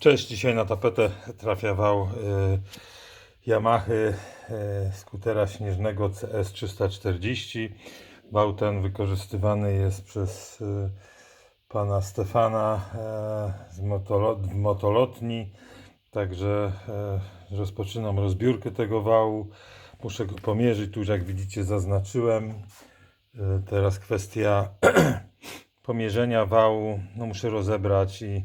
Cześć, dzisiaj na tapetę trafia wał y, Yamaha y, skutera śnieżnego CS340. Wał ten wykorzystywany jest przez y, pana Stefana y, z motolo- w motolotni. Także y, rozpoczynam rozbiórkę tego wału. Muszę go pomierzyć, tu jak widzicie zaznaczyłem. Y, teraz kwestia pomierzenia wału. No muszę rozebrać i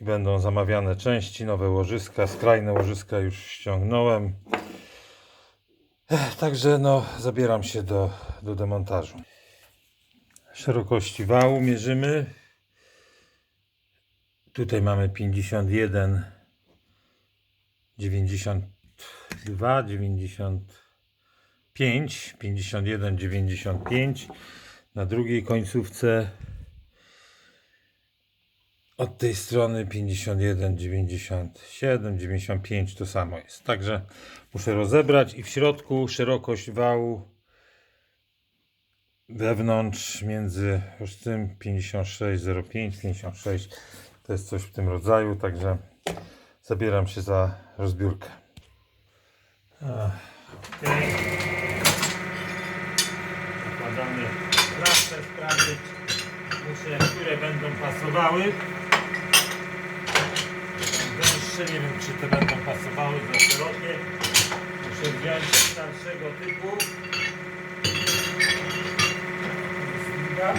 i będą zamawiane części, nowe łożyska, skrajne łożyska już ściągnąłem. Także no, zabieram się do, do demontażu. Szerokości wału mierzymy. Tutaj mamy 51, 92, 95, 51, 95. Na drugiej końcówce od tej strony 51, 97, 95 to samo jest. Także muszę rozebrać i w środku szerokość wału wewnątrz między już tym 56, 05, 56 to jest coś w tym rodzaju. Także zabieram się za rozbiórkę. Okej. Zakładamy sprawdzić. Które będą pasowały. Nie wiem czy te będą pasowały za szerokie. Muszę wziąć starszego typu. Druga.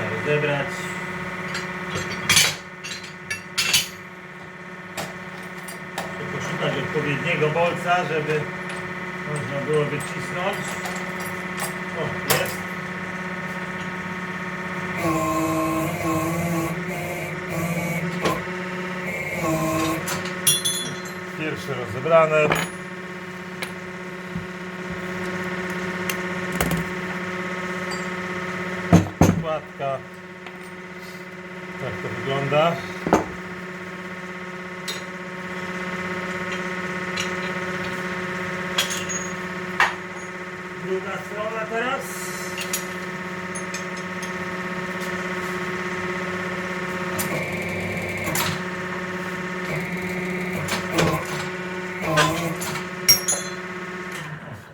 Można rozebrać. Tylko szukać odpowiedniego bolca, żeby można było wycisnąć. O, jest. Pierwsze rozebrane. Składka. Tak to wygląda. Druga strona teraz.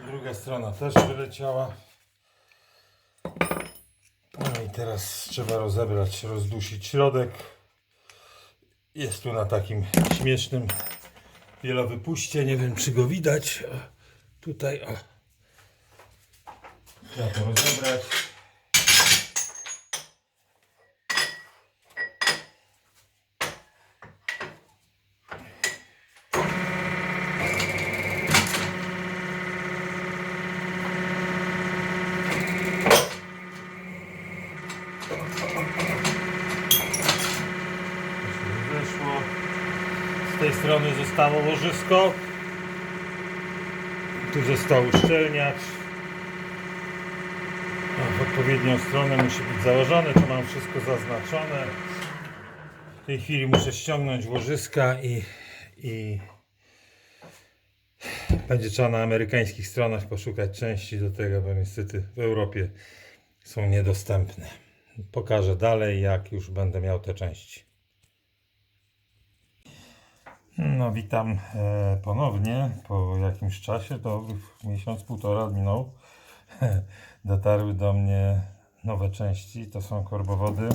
Druga strona też wyleciała. Teraz trzeba rozebrać, rozdusić środek. Jest tu na takim śmiesznym wielowypuście. Nie wiem, czy go widać. Tutaj, o. Trzeba to rozebrać. Wyszło. Z tej strony zostało łożysko. Tu został uszczelniacz. W odpowiednią stronę musi być założone. Tu mam wszystko zaznaczone. W tej chwili muszę ściągnąć łożyska i, i będzie trzeba na amerykańskich stronach poszukać części do tego, bo niestety w Europie są niedostępne. Pokażę dalej, jak już będę miał te części. No, witam e, ponownie po jakimś czasie, to miesiąc, półtora minął. Dotarły do mnie nowe części, to są korbowody.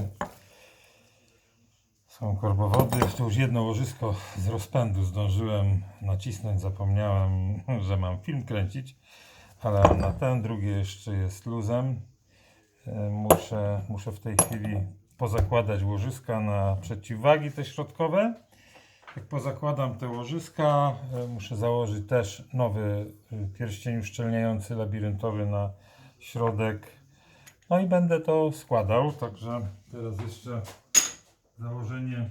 Są korbowody, jeszcze już jedno łożysko z rozpędu zdążyłem nacisnąć, zapomniałem, że mam film kręcić, ale na ten, drugie jeszcze jest luzem. E, Muszę, muszę w tej chwili pozakładać łożyska na przeciwwagi te środkowe. Jak pozakładam te łożyska, e, muszę założyć też nowy e, pierścień uszczelniający labiryntowy na środek. No i będę to składał, także teraz jeszcze założenie.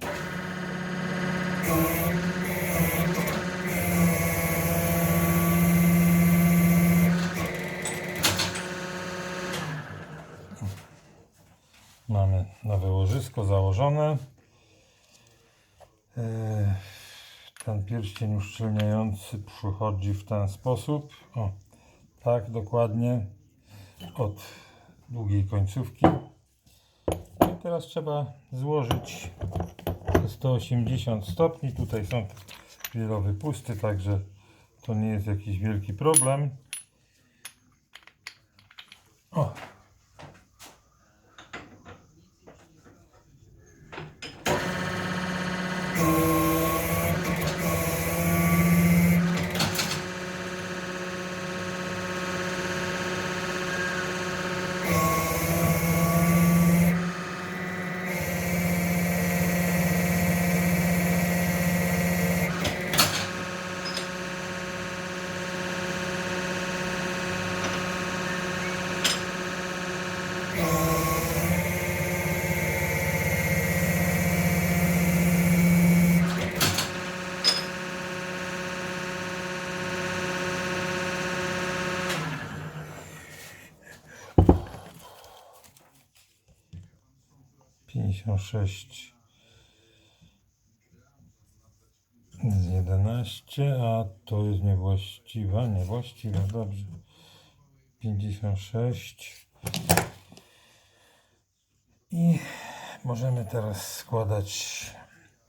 Mamy nowe łożysko założone. E, Ten pierścień uszczelniający przychodzi w ten sposób. O, tak dokładnie. Od długiej końcówki. I teraz trzeba złożyć 180 stopni. Tutaj są wielowysty, także to nie jest jakiś wielki problem. 56 z 11, a to jest niewłaściwe, niewłaściwe, dobrze. 56 i możemy teraz składać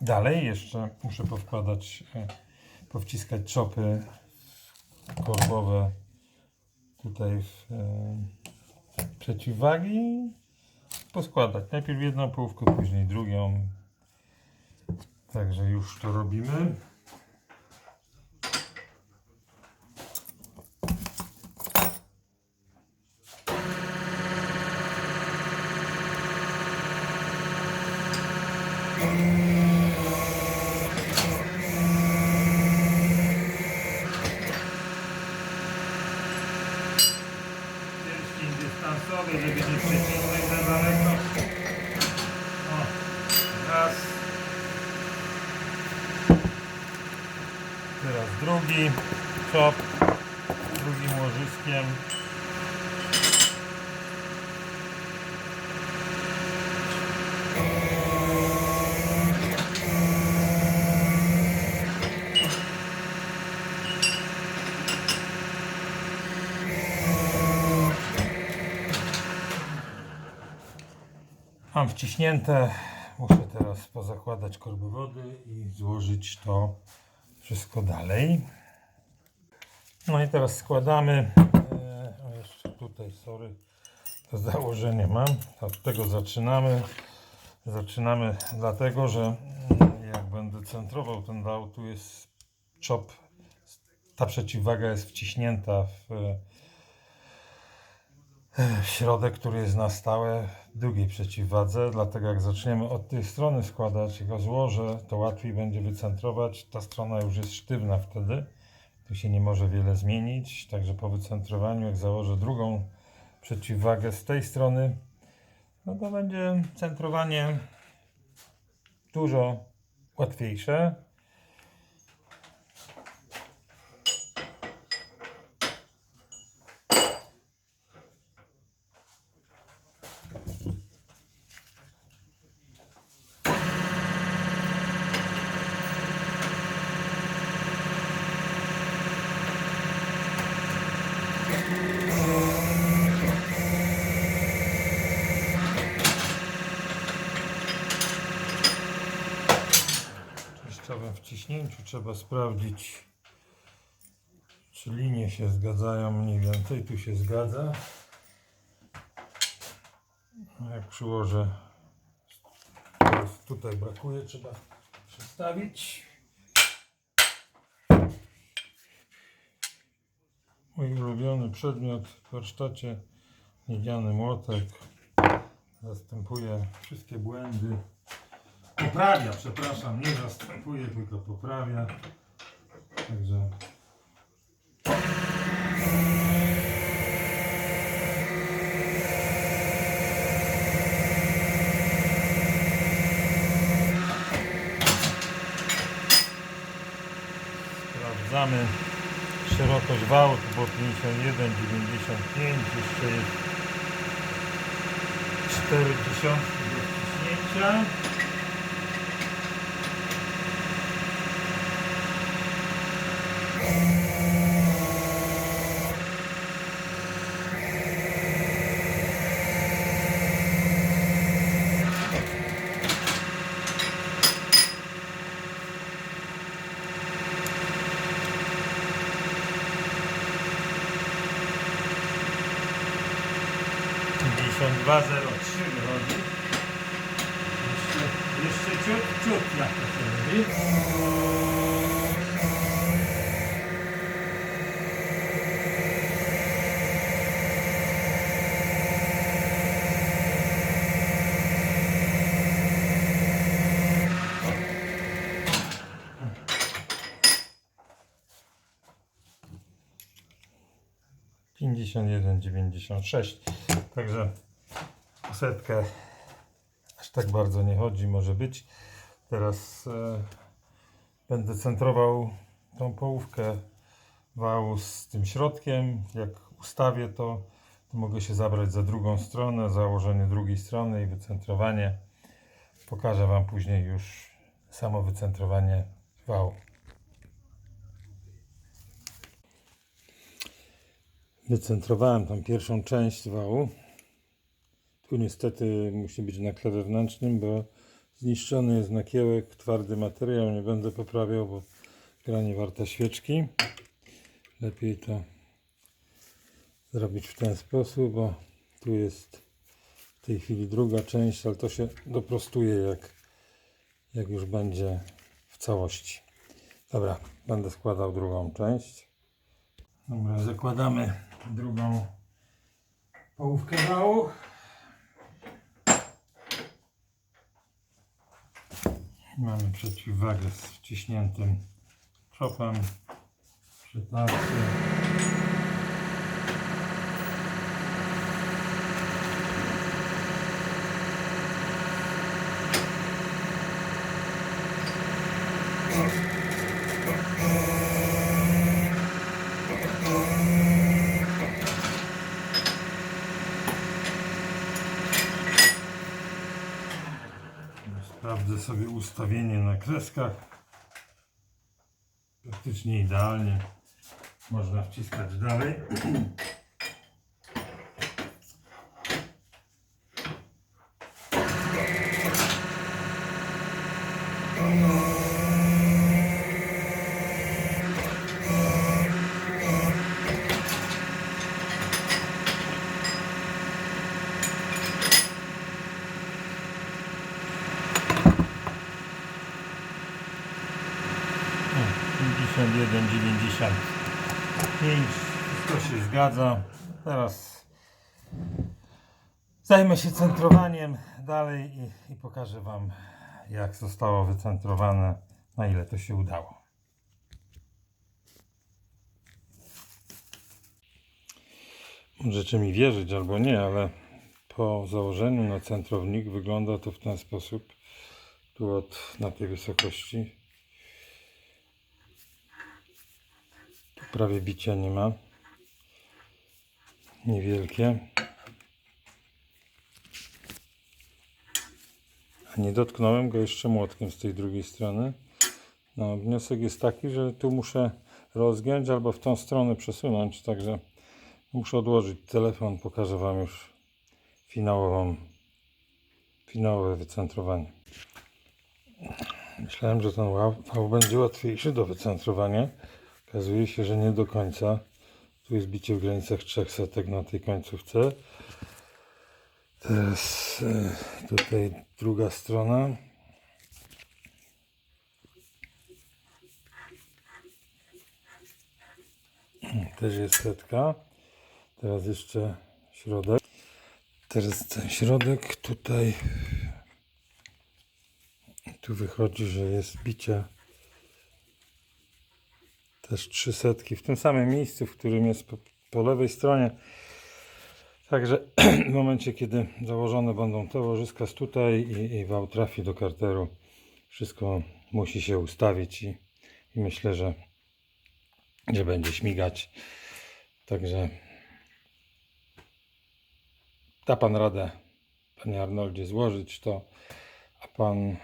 dalej. Jeszcze muszę powkładać, e, powciskać czopy korbowe tutaj w e, przeciwwagi Poskładać. Najpierw jedną połówkę, później drugą. Także już to robimy. Żeby nie przecisnąć za daleko. O, raz. Teraz drugi czop drugim łożyskiem. Mam wciśnięte. Muszę teraz pozakładać korby wody i złożyć to wszystko dalej. No i teraz składamy. E, jeszcze tutaj, sorry, to założenie mam. Od tego zaczynamy. Zaczynamy dlatego, że mm, jak będę centrował ten wał, tu jest czop. Ta przeciwwaga jest wciśnięta w, w środek, który jest na stałe w drugiej przeciwwadze, dlatego jak zaczniemy od tej strony składać i go złożę, to łatwiej będzie wycentrować. Ta strona już jest sztywna wtedy, tu się nie może wiele zmienić, także po wycentrowaniu, jak założę drugą przeciwwagę z tej strony, no to będzie centrowanie dużo łatwiejsze. Częściowym wciśnięciu trzeba sprawdzić, czy linie się zgadzają mniej więcej. Tu się zgadza. A Jak przyłożę, tutaj brakuje, trzeba przestawić. Mój ulubiony przedmiot w warsztacie, miedziany młotek. Zastępuje wszystkie błędy poprawia, przepraszam, nie zastępuje, tylko poprawia. Także sprawdzamy szerokość wału, bo 51, 95, jeszcze jest 40 do wciśnięcia. 52,03 wychodzi. Jeszcze, jeszcze ciut, ciut jak to się robi. 51,96. Także o setkę aż tak bardzo nie chodzi, może być. Teraz e, będę centrował tą połówkę wału z tym środkiem. Jak ustawię to, to mogę się zabrać za drugą stronę, założenie drugiej strony i wycentrowanie. Pokażę Wam później już samo wycentrowanie wału. Wycentrowałem tą pierwszą część wału. Tu niestety musi być na klewie wewnętrznym, bo zniszczony jest nakiełek, twardy materiał. Nie będę poprawiał, bo gra nie warta świeczki. Lepiej to zrobić w ten sposób, bo tu jest w tej chwili druga część, ale to się doprostuje jak, jak już będzie w całości. Dobra, będę składał drugą część. Dobra, zakładamy drugą połówkę wału. Mamy przeciwwagę z wciśniętym czopem przy. Sprawdzę sobie ustawienie na kreskach. Praktycznie idealnie. Można wciskać dalej. O, 51, 95. Wszystko się zgadza. Teraz zajmę się centrowaniem dalej i, i pokażę Wam, jak zostało wycentrowane, na ile to się udało. Możecie mi wierzyć albo nie, ale po założeniu na centrownik wygląda to w ten sposób. Tu od, na tej wysokości. Prawie bicia nie ma. Niewielkie. A nie dotknąłem go jeszcze młotkiem z tej drugiej strony. No, wniosek jest taki, że tu muszę rozgiąć albo w tą stronę przesunąć, także muszę odłożyć telefon, pokażę Wam już finałową, finałowe wycentrowanie. Myślałem, że ten wał będzie łatwiejszy do wycentrowania. Okazuje się, że nie do końca. Tu jest bicie w granicach trzech setek na tej końcówce. Teraz e, tutaj druga strona. Też jest setka. Teraz jeszcze środek. Teraz ten środek tutaj. Tu wychodzi, że jest bicie też trzy setki w tym samym miejscu, w którym jest po, po lewej stronie. Także w momencie, kiedy założone będą te łożyska z tutaj i, i wał trafi do karteru, wszystko musi się ustawić i, i myślę, że, że będzie śmigać. Także da Pan radę, Panie Arnoldzie, złożyć to. a pan, e,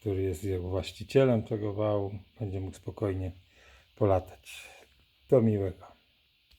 który jest jego właścicielem tego wału, będzie mógł spokojnie polatać. Do miłego.